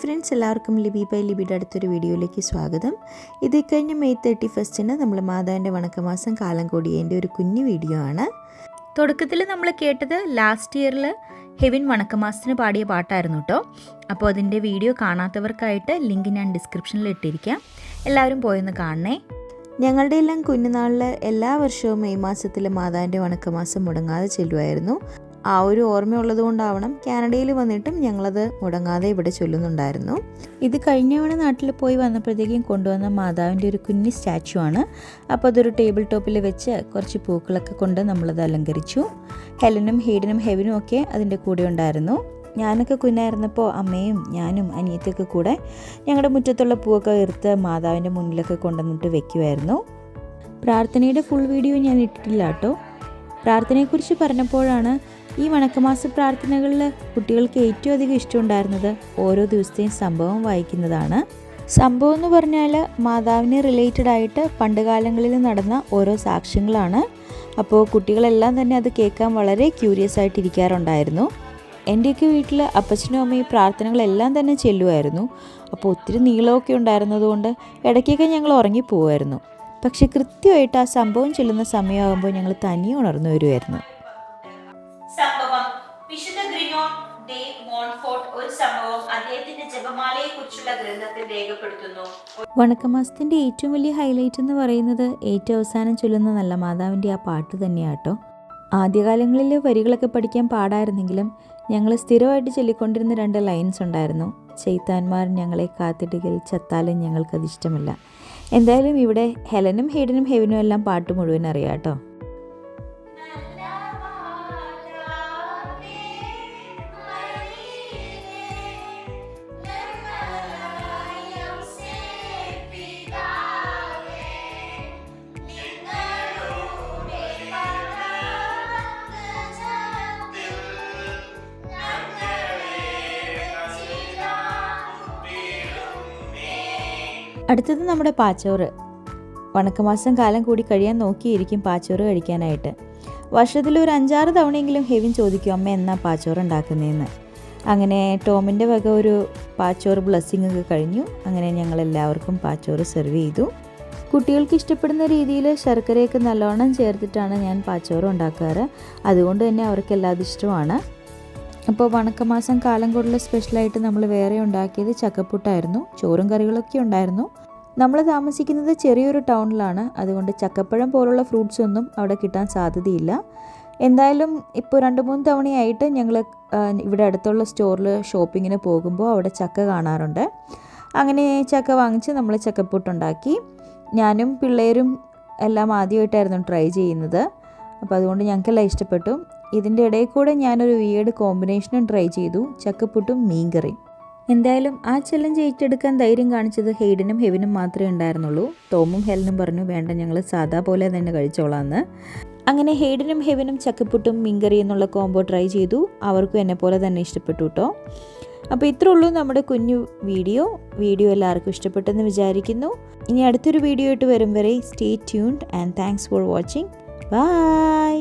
Friends എല്ലാവർക്കും Libi by ലിബിയുടെ അടുത്തൊരു വീഡിയോയിലേക്ക് സ്വാഗതം. ഇത് കഴിഞ്ഞ മെയ് തേർട്ടി ഫസ്റ്റിന് നമ്മൾ മാതാവിന്റെ വണക്കമാസം കാലം കൂടിയതിന്റെ ഒരു കുഞ്ഞു വീഡിയോ ആണ്. തുടക്കത്തിൽ നമ്മൾ കേട്ടത് ലാസ്റ്റ് ഇയറിൽ ഹെവിൻ വണക്കമാസത്തിന് പാടിയ പാട്ടായിരുന്നു കേട്ടോ. അപ്പോൾ അതിന്റെ വീഡിയോ കാണാത്തവർക്കായിട്ട് ലിങ്ക് ഞാൻ ഡിസ്ക്രിപ്ഷനിൽ ഇട്ടിരിക്കാം. എല്ലാവരും പോയൊന്ന് കാണണേ. ഞങ്ങളുടെ എല്ലാം കുഞ്ഞുനാളിൽ എല്ലാ വർഷവും മെയ് മാസത്തിൽ മാതാവിന്റെ വണക്കമാസം മുടങ്ങാതെ ചെല്ലുമായിരുന്നു. ആ ഒരു ഓർമ്മയുള്ളത് കൊണ്ടാവണം കാനഡയിൽ വന്നിട്ടും ഞങ്ങളത് മുടങ്ങാതെ ഇവിടെ ചൊല്ലുന്നുണ്ടായിരുന്നു. ഇത് കഴിഞ്ഞ തവണ നാട്ടിൽ പോയി വന്നപ്പോഴത്തേക്കും കൊണ്ടുവന്ന മാതാവിന്റെ ഒരു കുഞ്ഞി സ്റ്റാച്ചു ആണ്. അപ്പോൾ അതൊരു ടേബിൾ ടോപ്പിൽ വെച്ച് കുറച്ച് പൂക്കളൊക്കെ കൊണ്ട് നമ്മളത് അലങ്കരിച്ചു. ഹെലനും ഹെയ്ഡനും ഹെവിനും ഒക്കെ അതിന്റെ കൂടെ ഉണ്ടായിരുന്നു. ഞാനൊക്കെ കുഞ്ഞായിരുന്നപ്പോൾ അമ്മയും ഞാനും അനിയത്തൊക്കെ കൂടെ ഞങ്ങളുടെ മുറ്റത്തുള്ള പൂവൊക്കെ എടുത്ത് മാതാവിന്റെ മുന്നിലൊക്കെ കൊണ്ടുവന്നിട്ട് വെക്കുമായിരുന്നു. പ്രാർത്ഥനയുടെ ഫുൾ വീഡിയോ ഞാൻ ഇട്ടിട്ടില്ല കേട്ടോ. പ്രാർത്ഥനയെക്കുറിച്ച് പറഞ്ഞപ്പോഴാണ് ഈ വണക്കമാസ പ്രാർത്ഥനകളിൽ കുട്ടികൾക്ക് ഏറ്റവും അധികം ഇഷ്ടമുണ്ടായിരുന്നത് ഓരോ ദിവസത്തെയും സംഭവം വായിക്കുന്നതാണ്. സംഭവം എന്ന് പറഞ്ഞാൽ മാതാവിന് റിലേറ്റഡ് ആയിട്ട് പണ്ട് കാലങ്ങളിൽ നടന്ന ഓരോ സാക്ഷ്യങ്ങളാണ്. അപ്പോൾ കുട്ടികളെല്ലാം തന്നെ അത് കേൾക്കാൻ വളരെ ക്യൂരിയസ് ആയിട്ടിരിക്കാറുണ്ടായിരുന്നു എന്റെയൊക്കെ വീട്ടിൽ അപ്പച്ചനും അമ്മയും പ്രാർത്ഥനകളെല്ലാം തന്നെ ചെല്ലുമായിരുന്നു. അപ്പോൾ ഒത്തിരി നീളമൊക്കെ ഉണ്ടായിരുന്നതുകൊണ്ട് ഇടയ്ക്കൊക്കെ ഞങ്ങൾ ഉറങ്ങിപ്പോവായിരുന്നു. പക്ഷെ കൃത്യമായിട്ട് ആ സംഭവം ചെല്ലുന്ന സമയമാകുമ്പോൾ ഞങ്ങൾ തനിയെ ഉണർന്നു വരുമായിരുന്നു മോൺഫോർട്ട് ഒരു സംഭവം ഗ്രന്ഥത്തിൽ രേഖപ്പെടുത്തുന്നു. വണക്കമാസത്തിന്റെ ഏറ്റവും വലിയ ഹൈലൈറ്റ് എന്ന് പറയുന്നത് ഏറ്റവും അവസാനം ചൊല്ലുന്ന നല്ല മാതാവിന്റെ ആ പാട്ട് തന്നെയാട്ടോ ആദ്യകാലങ്ങളിൽ വരികളൊക്കെ പഠിക്കാൻ പാടായിരുന്നെങ്കിലും ഞങ്ങൾ സ്ഥിരമായിട്ട് ചൊല്ലിക്കൊണ്ടിരുന്ന രണ്ട് ലൈൻസ് ഉണ്ടായിരുന്നു. ചെയ്ത്താന്മാർ ഞങ്ങളെ കാത്തിടുകയിൽ ചത്താലും ഞങ്ങൾക്കത് ഇഷ്ടമില്ല എന്തായാലും ഇവിടെ ഹെലനും ഹെയ്ഡനും ഹെവിനും എല്ലാം പാട്ട് മുഴുവൻ അറിയാം കേട്ടോ അടുത്തത് നമ്മുടെ പാച്ചോറ്. വണക്കമാസം കാലം കൂടി കഴിയാൻ നോക്കിയിരിക്കും പാച്ചോറ് കഴിക്കാനായിട്ട്. വർഷത്തിൽ ഒരു അഞ്ചാറ് തവണയെങ്കിലും ഹെവിൻ ചോദിക്കും അമ്മ എന്നാ പാച്ചോറ് ഉണ്ടാക്കുന്നതെന്ന് അങ്ങനെ ടോമിന്റെ വക ഒരു പാച്ചോറ് ബ്ലെസ്സിങ് ഒക്കെ കഴിഞ്ഞു. അങ്ങനെ ഞങ്ങൾ എല്ലാവർക്കും പാച്ചോറ് സെർവ് ചെയ്തു. കുട്ടികൾക്ക് ഇഷ്ടപ്പെടുന്ന രീതിയിൽ ശർക്കരയൊക്കെ നല്ലോണം ചേർത്തിട്ടാണ് ഞാൻ പാച്ചോറ് ഉണ്ടാക്കാറ്. അതുകൊണ്ട് തന്നെ അവർക്ക് എല്ലാതും ഇഷ്ടമാണ്. അപ്പോൾ വണക്കമാസം കാലം കൂടുതൽ സ്പെഷ്യലായിട്ട് നമ്മൾ വേറെ ഉണ്ടാക്കിയത് ചക്കപ്പുട്ടായിരുന്നു. ചോറും കറികളൊക്കെ ഉണ്ടായിരുന്നു. നമ്മൾ താമസിക്കുന്നത് ചെറിയൊരു ടൗണിലാണ്. അതുകൊണ്ട് ചക്കപ്പഴം പോലുള്ള ഫ്രൂട്ട്സ് ഒന്നും അവിടെ കിട്ടാൻ സാധ്യതയില്ല. എന്തായാലും ഇപ്പോൾ രണ്ട് മൂന്ന് തവണയായിട്ട് ഞങ്ങൾ ഇവിടെ അടുത്തുള്ള സ്റ്റോറിൽ ഷോപ്പിങ്ങിന് പോകുമ്പോൾ അവിടെ ചക്ക കാണാറുണ്ട്. അങ്ങനെ ചക്ക വാങ്ങിച്ച് നമ്മൾ ചക്കപ്പൂട്ടുണ്ടാക്കി. ഞാനും പിള്ളേരും എല്ലാം ആദ്യമായിട്ടായിരുന്നു ട്രൈ ചെയ്യുന്നത്. അപ്പോൾ അതുകൊണ്ട് ഞങ്ങൾക്കെല്ലാം ഇഷ്ടപ്പെട്ടു. ഇതിന്റെ ഇടയിൽ കൂടെ ഞാനൊരു വീട് കോമ്പിനേഷനും ട്രൈ ചെയ്തു. ചക്കപ്പുട്ടും മീൻകറിയും. എന്തായാലും ആ ചലഞ്ച് ഏറ്റെടുക്കാൻ ധൈര്യം കാണിച്ചത് ഹെയ്ഡനും ഹെവിനും മാത്രമേ ഉണ്ടായിരുന്നുള്ളൂ. ടോമും ഹെലനും പറഞ്ഞു വേണ്ട ഞങ്ങൾ സാധാ പോലെ തന്നെ കഴിച്ചോളാന്ന്. അങ്ങനെ ഹെയ്ഡനും ഹെവിനും ചക്കപ്പുട്ടും മീൻകറി എന്നുള്ള കോംബോ ട്രൈ ചെയ്തു. അവർക്കും എന്നെ പോലെ തന്നെ ഇഷ്ടപ്പെട്ടു കേട്ടോ അപ്പോൾ ഇത്രേ ഉള്ളൂ നമ്മുടെ കുഞ്ഞു വീഡിയോ. വീഡിയോ എല്ലാവർക്കും ഇഷ്ടപ്പെട്ടെന്ന് വിചാരിക്കുന്നു. ഇനി അടുത്തൊരു വീഡിയോ ആയിട്ട് വരും വരെ stay tuned and thanks for watching bye